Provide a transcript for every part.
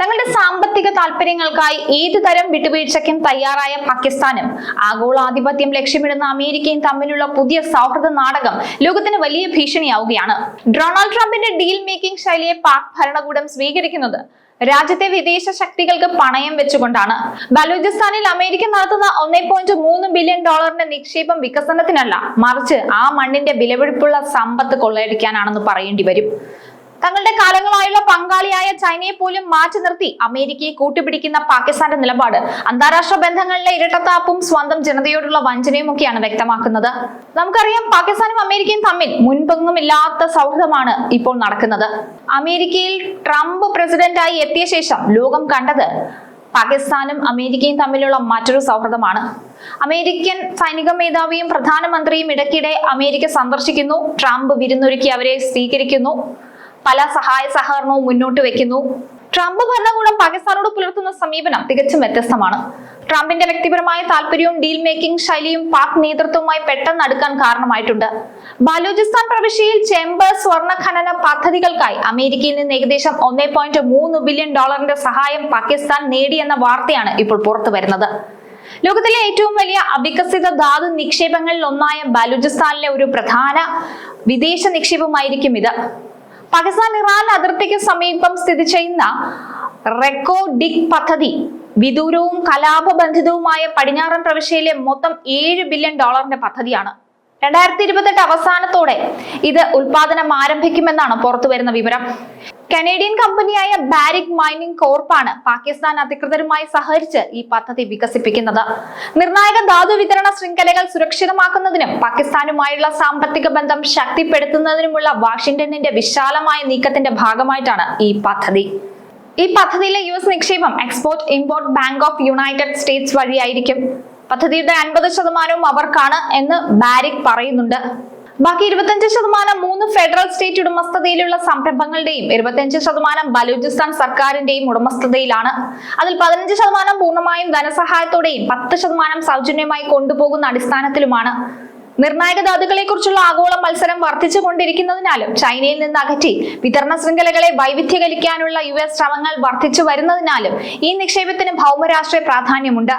തങ്ങളുടെ സാമ്പത്തിക താല്പര്യങ്ങൾക്കായി ഏതു തരം വിട്ടുവീഴ്ചയ്ക്കും തയ്യാറായ പാകിസ്ഥാനും ആഗോളാധിപത്യം ലക്ഷ്യമിടുന്ന അമേരിക്കയും തമ്മിലുള്ള പുതിയ സൗഹൃദ നാടകം ലോകത്തിന് വലിയ ഭീഷണിയാവുകയാണ്. ഡൊണാൾഡ് ട്രംപിന്റെ ഡീൽ മേക്കിംഗ് ശൈലിയെ പാക് ഭരണകൂടം സ്വീകരിക്കുന്നത് രാജ്യത്തെ വിദേശ ശക്തികൾക്ക് പണയം വെച്ചുകൊണ്ടാണ്. ബലൂചിസ്ഥാനിൽ അമേരിക്ക നടത്തുന്ന ഒന്നേ പോയിന്റ് മൂന്ന് ബില്യൺ ഡോളറിന്റെ നിക്ഷേപം വികസനത്തിനല്ല മറിച്ച് ആ മണ്ണിന്റെ വിലപിടിപ്പുള്ള സമ്പത്ത് കൊള്ളയടിക്കാനാണെന്ന് പറയേണ്ടി വരും. തങ്ങളുടെ കാലങ്ങളായുള്ള പങ്കാളിയായ ചൈനയെ പോലും മാറ്റി നിർത്തി അമേരിക്കയെ കൂട്ടുപിടിക്കുന്ന പാകിസ്ഥാന്റെ നിലപാട്. അന്താരാഷ്ട്ര ബന്ധങ്ങളിലെ ഇരട്ടത്താപ്പും സ്വന്തം ജനതയോടുള്ള വഞ്ചനയും ഒക്കെയാണ് വ്യക്തമാക്കുന്നത്. നമുക്കറിയാം പാകിസ്ഥാനും അമേരിക്കയും തമ്മിൽ മുൻപൊന്നുമില്ലാത്ത സൗഹൃദമാണ് ഇപ്പോൾ നടക്കുന്നത്. അമേരിക്കയിൽ ട്രംപ് പ്രസിഡന്റായി എത്തിയ ശേഷം ലോകം കണ്ടത് പാകിസ്ഥാനും അമേരിക്കയും തമ്മിലുള്ള മറ്റൊരു സൗഹൃദമാണ്. അമേരിക്കൻ സൈനിക മേധാവിയും പ്രധാനമന്ത്രിയും ഇടയ്ക്കിടെ അമേരിക്ക സന്ദർശിക്കുന്നു. ട്രംപ് വിരുന്നൊരുക്കി അവരെ സ്വീകരിക്കുന്നു. പല സഹായ സഹകരണവും മുന്നോട്ട് വെക്കുന്നു. ട്രംപ് ഭരണകൂടം പാകിസ്ഥാനോട് പുലർത്തുന്ന സമീപനം തികച്ചും വ്യത്യസ്തമാണ്. ട്രംപിന്റെ വ്യക്തിപരമായ താല്പര്യവും ഡീൽ മേക്കിംഗ് ശൈലിയും പാക് നേതൃത്വവുമായി പെട്ടെന്ന് അടുക്കാൻ കാരണമായിട്ടുണ്ട്. ബലൂചിസ്ഥാൻ പ്രവിശ്യയിൽ ചെമ്പ് സ്വർണ ഖനന പദ്ധതികൾക്കായി അമേരിക്കയിൽ നിന്ന് ഏകദേശം ഒന്നേ പോയിന്റ് മൂന്ന് ബില്യൺ ഡോളറിന്റെ സഹായം പാകിസ്ഥാൻ നേടിയെന്ന വാർത്തയാണ് ഇപ്പോൾ പുറത്തു വരുന്നത്. ലോകത്തിലെ ഏറ്റവും വലിയ അവികസിത ധാതു നിക്ഷേപങ്ങളിൽ ഒന്നായ ബലൂചിസ്ഥാനിലെ ഒരു പ്രധാന വിദേശ നിക്ഷേപമായിരിക്കും ഇത്. പാകിസ്ഥാൻ ഇറാൻ അതിർത്തിക്ക് സമീപം സ്ഥിതി ചെയ്യുന്ന റെക്കോ ഡിക് പദ്ധതി വിദൂരവും കലാപബന്ധിതവുമായ പടിഞ്ഞാറൻ പ്രവിശ്യയിലെ മൊത്തം ഏഴ് ബില്യൺ ഡോളറിന്റെ പദ്ധതിയാണ്. രണ്ടായിരത്തി ഇരുപത്തെട്ട് അവസാനത്തോടെ ഇത് ഉൽപാദനം ആരംഭിക്കുമെന്നാണ് പുറത്തുവരുന്ന വിവരം. കനേഡിയൻ കമ്പനിയായ ബാരിക് മൈനിങ് കോർപ്പാണ് പാകിസ്ഥാൻ അധികൃതരുമായി സഹകരിച്ച് ഈ പദ്ധതി വികസിപ്പിക്കുന്നത്. നിർണായക ധാതു വിതരണ ശൃംഖലകൾ സുരക്ഷിതമാക്കുന്നതിനും പാകിസ്ഥാനുമായുള്ള സാമ്പത്തിക ബന്ധം ശക്തിപ്പെടുത്തുന്നതിനുമുള്ള വാഷിംഗ്ടണിന്റെ വിശാലമായ നീക്കത്തിന്റെ ഭാഗമായിട്ടാണ് ഈ പദ്ധതി. ഈ പദ്ധതിയിലെ യു എസ് നിക്ഷേപം export import bank of United States വഴിയായിരിക്കും. പദ്ധതിയുടെ അൻപത് ശതമാനവും അവർക്കാണ് എന്ന് ബാരിക് പറയുന്നുണ്ട്. ബാക്കി ഇരുപത്തഞ്ച് ശതമാനം മൂന്ന് ഫെഡറൽ സ്റ്റേറ്റ് ഉടമസ്ഥതയിലുള്ള സംരംഭങ്ങളുടെയും ഇരുപത്തിയഞ്ച് ശതമാനം ബലൂചിസ്ഥാൻ സർക്കാരിന്റെയും ഉടമസ്ഥതയിലാണ്. അതിൽ പതിനഞ്ച് ശതമാനം പൂർണമായും ധനസഹായത്തോടെയും പത്ത് ശതമാനം സൗജന്യമായി കൊണ്ടുപോകുന്ന അടിസ്ഥാനത്തിലുമാണ്. നിർണായക ധാതുക്കളെ കുറിച്ചുള്ള ആഗോള മത്സരം വർദ്ധിച്ചുകൊണ്ടിരിക്കുന്നതിനാലും ചൈനയിൽ നിന്ന് അകറ്റി വിതരണ ശൃംഖലകളെ വൈവിധ്യകരിക്കാനുള്ള യു എസ് ശ്രമങ്ങൾ വർദ്ധിച്ചു വരുന്നതിനാലും ഈ നിക്ഷേപത്തിന് ഭൗമരാഷ്ട്രീയ പ്രാധാന്യമുണ്ട്.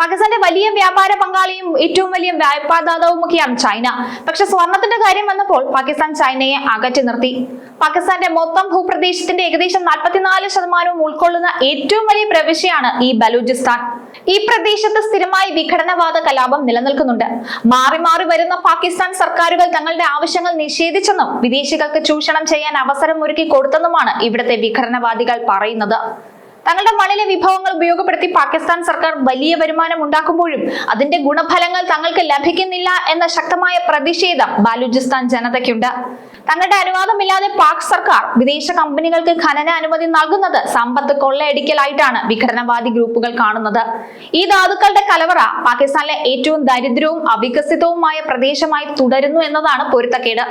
പാകിസ്ഥാന്റെ വലിയ വ്യാപാര പങ്കാളിയും ഏറ്റവും വലിയ വ്യാപാരദാതാവുമൊക്കെയാണ് ചൈന. പക്ഷെ സ്വർണത്തിന്റെ കാര്യം വന്നപ്പോൾ പാകിസ്ഥാൻ ചൈനയെ അകറ്റി നിർത്തി. പാകിസ്ഥാന്റെ മൊത്തം ഭൂപ്രദേശത്തിന്റെ ഏകദേശം നാൽപ്പത്തിനാല് ശതമാനവും ഉൾക്കൊള്ളുന്ന ഏറ്റവും വലിയ പ്രവിശ്യയാണ് ഈ ബലൂചിസ്ഥാൻ. ഈ പ്രദേശത്ത് സ്ഥിരമായി വിഘടനവാദ കലാപം നിലനിൽക്കുന്നുണ്ട്. മാറി മാറി വരുന്ന പാകിസ്ഥാൻ സർക്കാരുകൾ തങ്ങളുടെ ആവശ്യങ്ങൾ നിഷേധിച്ചെന്നും വിദേശികൾക്ക് ചൂഷണം ചെയ്യാൻ അവസരം ഒരുക്കി കൊടുത്തെന്നുമാണ് ഇവിടുത്തെ വിഘടനവാദികൾ പറയുന്നത്. തങ്ങളുടെ മണ്ണിലെ വിഭവങ്ങൾ ഉപയോഗപ്പെടുത്തി പാകിസ്ഥാൻ സർക്കാർ വലിയ വരുമാനം ഉണ്ടാക്കുമ്പോഴും അതിന്റെ ഗുണഫലങ്ങൾ തങ്ങൾക്ക് ലഭിക്കുന്നില്ല എന്ന ശക്തമായ പ്രതിഷേധം ബാലൂചിസ്ഥാൻ ജനതയ്ക്കുണ്ട്. തങ്ങളുടെ അനുവാദമില്ലാതെ പാക് സർക്കാർ വിദേശ കമ്പനികൾക്ക് ഖനന അനുമതി നൽകുന്നത് സമ്പത്ത് കൊള്ളയടിക്കലായിട്ടാണ് വിഘടനവാദി ഗ്രൂപ്പുകൾ കാണുന്നത്. ഈ ധാതുക്കളുടെ കലവറ പാകിസ്ഥാനിലെ ഏറ്റവും ദരിദ്രവും അവികസിതവുമായ പ്രദേശമായി തുടരുന്നു എന്നതാണ് പൊരുത്തക്കേട്.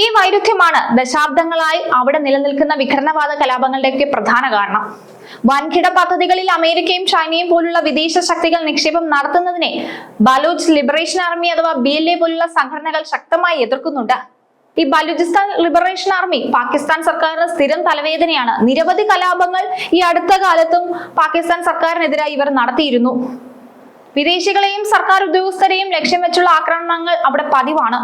ഈ വൈരുദ്ധ്യമാണ് ദശാബ്ദങ്ങളായി അവിടെ നിലനിൽക്കുന്ന വിഘടനവാദ കലാപങ്ങളുടെയൊക്കെ പ്രധാന കാരണം. വൻകിട പദ്ധതികളിൽ അമേരിക്കയും ചൈനയും പോലുള്ള വിദേശ ശക്തികൾ നിക്ഷേപം നടത്തുന്നതിനെ ബലൂച്ച് ലിബറേഷൻ ആർമി അഥവാ ബി എൽ എ പോലുള്ള സംഘടനകൾ ശക്തമായി എതിർക്കുന്നുണ്ട്. ഈ ബലൂചിസ്ഥാൻ ലിബറേഷൻ ആർമി പാകിസ്ഥാൻ സർക്കാരിന് സ്ഥിരം തലവേദനയാണ്. നിരവധി കലാപങ്ങൾ ഈ അടുത്ത കാലത്തും പാകിസ്ഥാൻ സർക്കാരിനെതിരായി ഇവർ നടത്തിയിരുന്നു. വിദേശികളെയും സർക്കാർ ഉദ്യോഗസ്ഥരെയും ലക്ഷ്യം വെച്ചുള്ള ആക്രമണങ്ങൾ അവിടെ പതിവാണ്.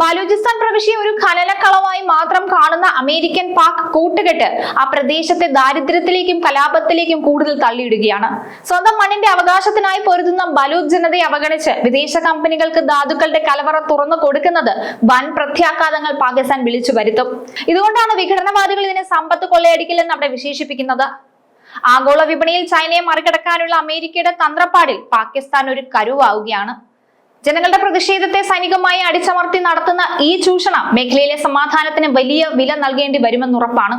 ബലൂചിസ്ഥാൻ പ്രവിശ്യ ഒരു ഖനനക്കളവായി മാത്രം കാണുന്ന അമേരിക്കൻ പാക് കൂട്ടുകെട്ട് ആ പ്രദേശത്തെ ദാരിദ്ര്യത്തിലേക്കും കലാപത്തിലേക്കും കൂടുതൽ തള്ളിയിടുകയാണ്. സ്വന്തം മണ്ണിന്റെ അവകാശത്തിനായി പൊരുതുന്ന ബലൂച്ച് ജനതയെ അവഗണിച്ച് വിദേശ കമ്പനികൾക്ക് ധാതുക്കളുടെ കലവറ തുറന്നു കൊടുക്കുന്നത് വൻ പ്രത്യാഘാതങ്ങൾ പാകിസ്ഥാൻ വിളിച്ചു വരുത്തും. ഇതുകൊണ്ടാണ് വിഘടനവാദികൾ ഇതിനെ സമ്പത്ത് കൊള്ളയടിക്കലെന്ന് അവിടെ വിശേഷിപ്പിക്കുന്നത്. ആഗോള വിപണിയിൽ ചൈനയെ മറികടക്കാനുള്ള അമേരിക്കയുടെ തന്ത്രപ്പാടിൽ പാകിസ്ഥാൻ ഒരു കരുവാവുകയാണ്. ജനങ്ങളുടെ പ്രതിഷേധത്തെ സൈനികമായി അടിച്ചമർത്തി നടത്തുന്ന ഈ ചൂഷണം മേഖലയിലെ സമാധാനത്തിന് വലിയ വില നൽകേണ്ടി വരുമെന്നുറപ്പാണ്.